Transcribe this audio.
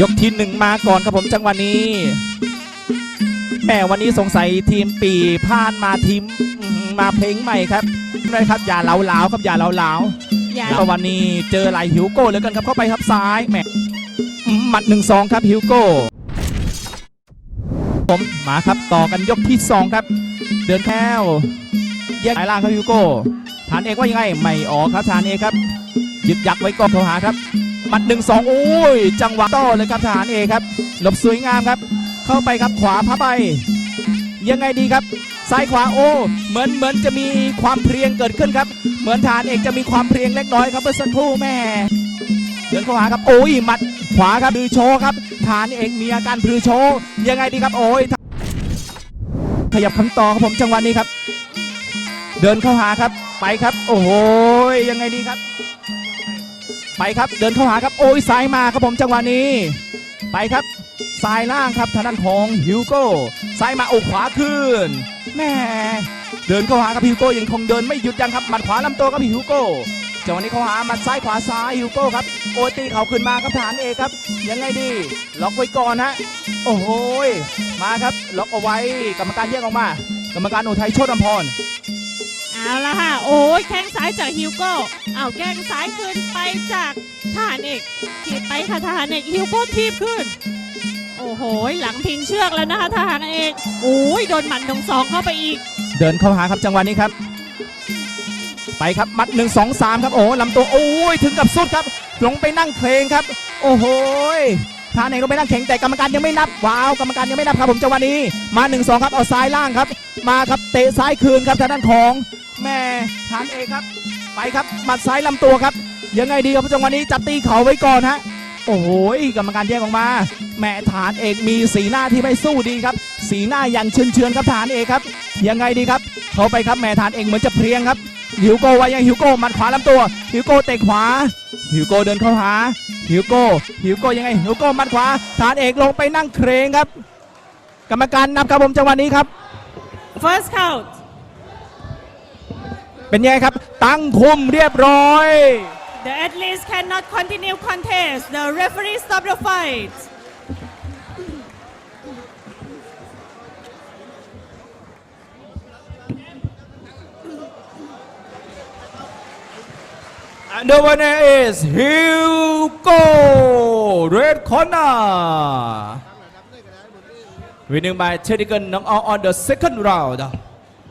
ยกที่หนึ่งมาก่อนครับผมจังหวะนี้แหมวันนี้สงสัยทีมปีพลาดมาทีมอื้อหือมาเพลงใหม่ครับเลยครับอย่าเหลาเหลาๆครับอย่าเหลาเหลาอย่าๆแล้ววันนี้เจอไหลฮิวโก้เหลือเกันครับเข้าไปครับซ้ายแหมอืมหมัดหนึ่งสองครับฮิวโก้ผมมาครับต่อกันยกที่สองครับ เดินแค่วแยกสายล่างครับฮิวโก้ฐานเอกว่ายังไงไม่ออกครับฐานเอกครับยึดยักไว้ก่อนเขาหาครับห มัดหนึ่งสองโอ้ย จังหวะโต้เลยครับทหารเอกครับ หลบสวยงามครับ เข้าไปครับขวาพับไป ยังไงดีครับ ซ้ายขวาโอ้ เหมือนเหมือนจะมีความเพรียงเกิดขึ้นครับ เหมือนทหารเอกจะมีความเพรียงเล็กน้อยครับเมื่อสักครู่แม่เดินเข้าหาครับโอ้ยหมัดขวาครับพือโชว์ครับทหารเอกมีอาการพือโชว์ยังไงดีครับโอ้ยขยับคำต่อครับผมจังหวะนี้ครับ เดินเข้าหาครับไปครับ โอ้โหยังไงดีครับ ไปครับเดินเข้าหาครับโอ้ยซ้ายมาครับผมจังหวะนี้ ไปครับซ้ายล่างครับทางด้านของฮิวโก้ซ้ายมาอ้ขวาขึ้นแม่เดินเข้าหาครับฮิวโก้ยังคงเดินไม่หยุดยังครับหมัดขวาลำตัวครับฮิวโก้จังหวะนี้เข้าหาหมัดซ้ายขวาซ้ายฮิวโก้ครับโอ้ตีเขาขึ้นมาครับฐานเอกครับยังไงดีล็อกไว้ก่อนฮะโอ้โหยมาครับล็อกเอาไว้กรรมการแยกออกมา กรรมการอุทัยโชติอำพร เอาละค่ะ โอ้ยแข้งซ้ายจากฮิวโก้เอาแข้งซ้ายขึ้นไปจากทหารเอกทีบไปค่ะทหารเอกฮิวโก้ทีบขึ้น โอ้โห หลังพิงเชือกแล้วนะคะทหารเอกโอ้ยโดนหมัดหนึ่งสองเข้าไปอีก เดินเข้าหาครับจังหวะนี้ครับ ไปครับมัดหนึ่งสองสามครับโอ้ลำตัวโอ้ยถึงกับสุดครับลงไปนั่งเพลงครับ โอ้โหทานเองลงไปนั่งแข็งแต่กรรมการยังไม่นับว้าวกรรมการยังไม่นับครับผมจังหวะนี้มา1นสองครับเอาซ้ายล่างครับ มาครับเตะซ้ายคืนครับทางด้านของ แม่ทานเองครับ ไปครับหมัดซ้ายลำตัวครับ ยังไงดีครับจังหวะนี้จับตีเข่าไว้ก่อนฮะโอ้โหกรรมการแยกออกมาแม่ฐานเอกมีสีหน้าที่ไม่สู้ดีครับ สีหน้าอย่างเชือนเชือนๆครับฐานเอกครับ ยังไงดีครับ เขาไปครับแม่ฐานเอกเหมือนจะเพลียงครับฮิวโก้วายังฮิวโก้มัดขวาลำตัวฮิวโก้เตะขวาฮิวโก้เดินเข้าหาฮิวโก้ฮิวโก้ยังไงฮิวโก้มัดขวาฐานเอกลงไปนั่งเครงครับ กรรมการนับครับผมจังหวะนี้ครับ first count เป็นยังไงครับ ตั้งคุมเรียบร้อย the athletes cannot continue contest the referee stop the fight And the winner is Hugo Red Corner winning by technical knockout on the second round